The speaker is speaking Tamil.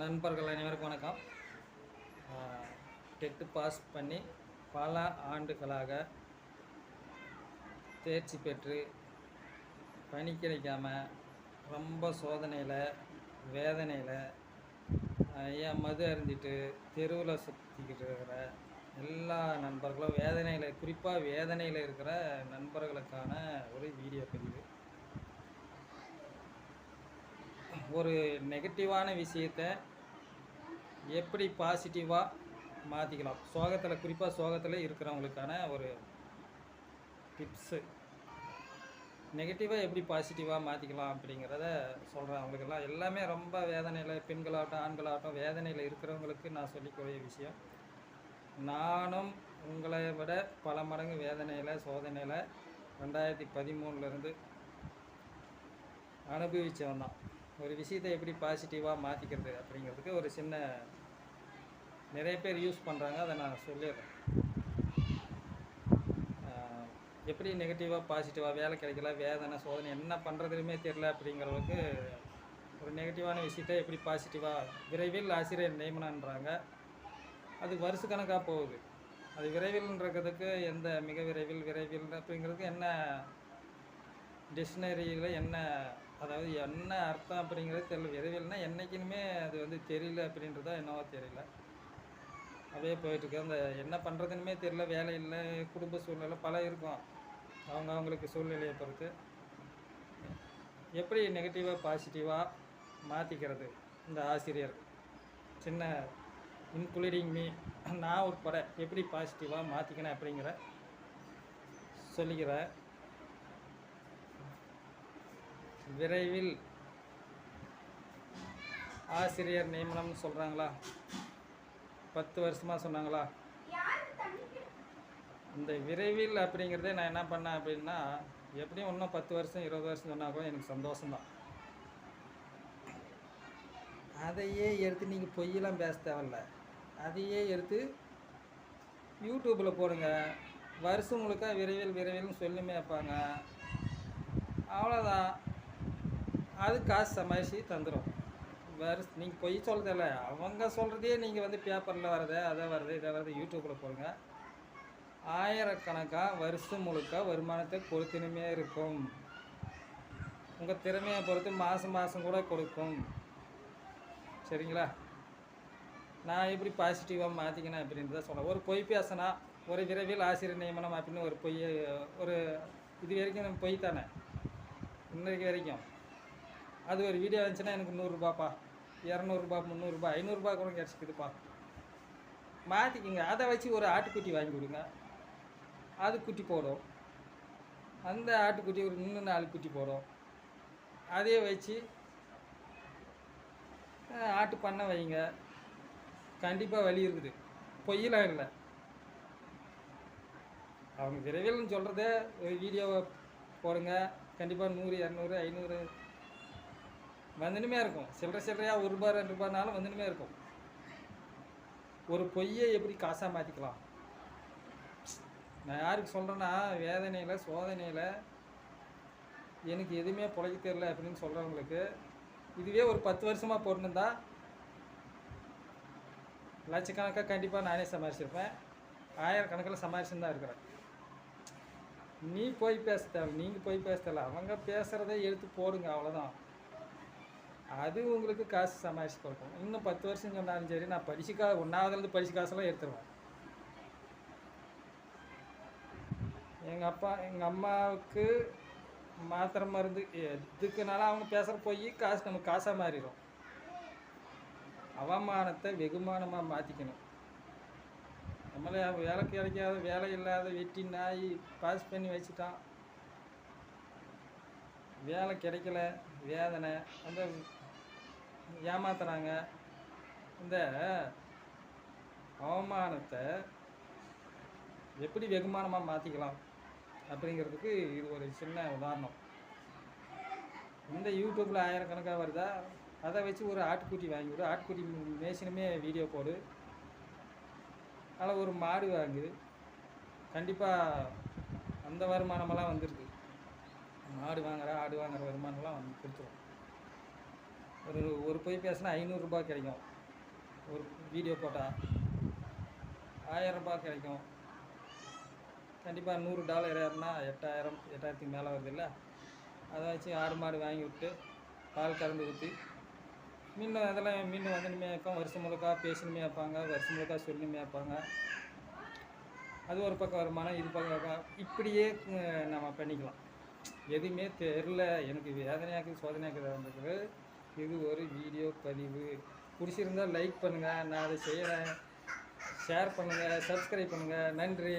நண்பர்கள் அனைவருக்கும் வணக்கம். டெட்டு பாஸ் பண்ணி பல ஆண்டுகளாக தேர்ச்சி பெற்று பணி கிடைக்காம ரொம்ப சோதனையில் வேதனையில் ஏன் மது அறிஞ்சிட்டு தெருவில் சுற்றிக்கிட்டு இருக்கிற எல்லா நண்பர்களும் வேதனையில் குறிப்பாக வேதனையில் இருக்கிற நண்பர்களுக்கான ஒரு வீடியோ பதிவு. ஒரு நெகட்டிவான விஷயத்தை எப்படி பாசிட்டிவாக மாற்றிக்கலாம் சோகத்தில் குறிப்பாக சோகத்தில் இருக்கிறவங்களுக்கான ஒரு டிப்ஸு நெகட்டிவாக எப்படி பாசிட்டிவாக மாற்றிக்கலாம் அப்படிங்கிறத சொல்கிறேன் அவங்களுக்கெல்லாம். எல்லாமே ரொம்ப வேதனையில் பெண்களாகட்டும் ஆண்களாகட்டும் வேதனையில் இருக்கிறவங்களுக்கு நான் சொல்லிக்கூடிய விஷயம். நானும் உங்களை விட பல மடங்கு வேதனையில் சோதனையில் ரெண்டாயிரத்தி பதிமூணுலேருந்து அனுபவித்தவன் தான். ஒரு விஷயத்தை எப்படி பாசிட்டிவாக மாற்றிக்கிறது அப்படிங்கிறதுக்கு ஒரு சின்ன நிறைய பேர் யூஸ் பண்ணுறாங்க அதை நான் சொல்லிடுறேன். எப்படி நெகட்டிவாக பாசிட்டிவாக வேலை கிடைக்கல வேதனை சோதனை என்ன பண்ணுறதுலையுமே தெரில அப்படிங்கிறவங்களுக்கு ஒரு நெகட்டிவான விஷயத்தை எப்படி பாசிட்டிவாக விரைவில் ஆசிரியர் நியமனன்றாங்க. அது வருஷக்கணக்காக போகுது. அது விரைவில்ன்றதுக்கு எந்த மிக விரைவில் விரைவில் அப்படிங்கிறதுக்கு என்ன டிக்ஷனரியில் என்ன அதாவது என்ன அர்த்தம் அப்படிங்கிறது தெரியல. விரைவில்னா என்றைக்குமே அது வந்து தெரியல அப்படின்றதா என்னவோ தெரியல. அப்படியே போயிட்டுருக்கு அந்த என்ன பண்ணுறதுனுமே தெரியல. வேலை இல்லை குடும்ப சூழ்நிலை பல இருக்கும். அவங்க அவங்களுக்கு சூழ்நிலையை பொறுத்து. எப்படி நெகட்டிவாக பாசிட்டிவாக மாற்றிக்கிறது இந்த ஆசிரியர். சின்ன இன்க்ளூடிங் மீ நான் உட்பட எப்படி பாசிட்டிவாக மாற்றிக்கணும் அப்படிங்கிற சொல்லிக்கிறேன் விரைவில் ஆசிரியர் நியமனம்னு சொல்கிறாங்களா பத்து வருஷமாக சொன்னாங்களா? இந்த விரைவில் அப்படிங்கிறதே நான் என்ன பண்ணேன் அப்படின்னா எப்படியும் இன்னும் பத்து வருஷம் இருபது வருஷம் சொன்னால் கூட எனக்கு சந்தோஷம்தான். அதையே எடுத்து நீங்கள் பொய்யெல்லாம் பேச தேவையில்ல. அதையே எடுத்து யூடியூப்பில் போடுங்க. வருஷம் முழுக்க விரைவில் விரைவில்னு சொல்லுமே வைப்பாங்க அவ்வளோதான் அது காசு சமாளித்து தந்துடும் வேறு நீங்கள் பொய் சொல்கிறதில்ல அவங்க சொல்கிறதே நீங்கள் வந்து பேப்பரில் வர்றது அதை வருது இதை வருது யூடியூப்பில் போடுங்க. ஆயிரக்கணக்காக வருஷம் முழுக்க வருமானத்தை கொடுத்துனுமே இருக்கும். உங்கள் திறமையை பொறுத்து மாதம் மாதம் கூட கொடுக்கும். சரிங்களா? நான் எப்படி பாசிட்டிவாக மாற்றிக்கினேன் அப்படின்றத சொல்ல ஒரு பொய் பேசினா ஒரு விரைவில் ஆசிரியர் நியமனம் அப்படின்னு ஒரு பொய் ஒரு இது வரைக்கும் நம்ம பொய் தானே? இன்னைக்கு வரைக்கும். அது ஒரு வீடியோ வந்துச்சுன்னா எனக்கு நூறுரூபாப்பா. இரநூறுபா முந்நூறுரூபா ஐநூறுரூபா கூட கிடச்சிக்குதுப்பா. மாற்றிக்கிங்க அதை வச்சு ஒரு ஆட்டுக்குட்டி வாங்கி கொடுங்க. அது குட்டி போடும். அந்த ஆட்டுக்குட்டி ஒரு இன்னும் நாலு குட்டி போடும். அதே வச்சு ஆட்டு பண்ணை வைங்க. கண்டிப்பாக வழி இருக்குது. பொய்யெலாம் இல்லை. அவங்க விரைவில் சொல்கிறத ஒரு வீடியோவை போடுங்க. கண்டிப்பாக நூறு இரநூறு ஐநூறு வந்துனுமே இருக்கும். சில்லற சில்லறையாக ஒரு ரூபா ரெண்டு ரூபாய்னாலும் வந்துனுமே இருக்கும். ஒரு பொய்யை எப்படி காசாக மாற்றிக்கலாம் நான் யாருக்கு சொல்கிறேன்னா வேதனையில் சோதனையில் எனக்கு எதுவுமே பிழைக்க தெரில அப்படின்னு சொல்கிறவங்களுக்கு இதுவே ஒரு பத்து வருஷமாக போட்டுருந்தா லட்சக்கணக்காக கண்டிப்பாக நானே சமாளிச்சிருப்பேன். ஆயிரக்கணக்கில் சமாளிச்சுன்னு தான் இருக்கிறேன். நீ போய் பேச தேவை நீங்கள் போய் பேச தேவை அவங்க பேசுகிறதே எடுத்து போடுங்க அவ்வளோதான் அது உங்களுக்கு காசு சமாளிச்சு கொடுக்கும் இன்னும் பத்து வருஷம் சொன்னாலும் சரி நான் படிச்சு கா ஒன்றாவதுலேருந்து படிச்சு காசெல்லாம் எடுத்துருவேன். எங்கள் அப்பா எங்கள் அம்மாவுக்கு மாத்திரை மருந்து எதுக்குனாலும் அவங்க பேசுகிற போய் காசு நமக்கு காசாக மாறிடும் அவமானத்தை வெகுமானமாக மாற்றிக்கணும் நம்மளே வேலை கிடைக்காத வேலை இல்லாத வெட்டி நாய் பாஸ் பண்ணி வச்சுட்டான். வேலை கிடைக்கல வேதனை அந்த ஏமாத்துறாங்க. இந்த அவமானத்தை எப்படி வெகுமானமாக மாற்றிக்கலாம் அப்படிங்கிறதுக்கு இது ஒரு சின்ன உதாரணம். இந்த யூடியூப்பில் ஆயிரக்கணக்காக வருதா? அதை வச்சு ஒரு ஆட்டுக்குட்டி வாங்கி விடு ஆட்டுக்குட்டி மேஷினுமே வீடியோ போடு. அதில் ஒரு மாடு வாங்கு. கண்டிப்பாக அந்த வருமானமெல்லாம் வந்துடுது மாடு வாங்குற ஆடு வாங்குற வருமானம்லாம் வந்து கொடுத்துரும். ஒரு ஒரு போய் பொய் பேசினா ஐநூறுரூபா கிடைக்கும். ஒரு வீடியோ போட்டால் ஆயிரம் ரூபாய் கிடைக்கும். கண்டிப்பாக நூறு டாலர் ஏறினா எட்டாயிரம் எட்டாயிரத்துக்கு மேலே வருது இல்லை? அதை வச்சு ஆடு மாடு வாங்கி விட்டு பால் கறந்து ஊற்றி மீன் அதெல்லாம் மீன் வந்துனுமே இருக்கும் வருஷம் முழுக்கா பேசணுமே வைப்பாங்க. வருஷம் முழுக்கா சொல்லணுமே வைப்பாங்க. அது ஒரு பக்கம் வருமானம் இது பக்கம் வருமானம். இப்படியே நம்ம பண்ணிக்கலாம். எதுவுமே தெரில எனக்கு வேதனையாக்குது சோதனையாக்குது இது ஒரு வீடியோ பதிவு. பிடிச்சிருந்தா லைக் பண்ணுங்கள் நான் அதை செய்கிறேன் ஷேர் பண்ணுங்கள் சப்ஸ்கிரைப் பண்ணுங்கள் நன்றி.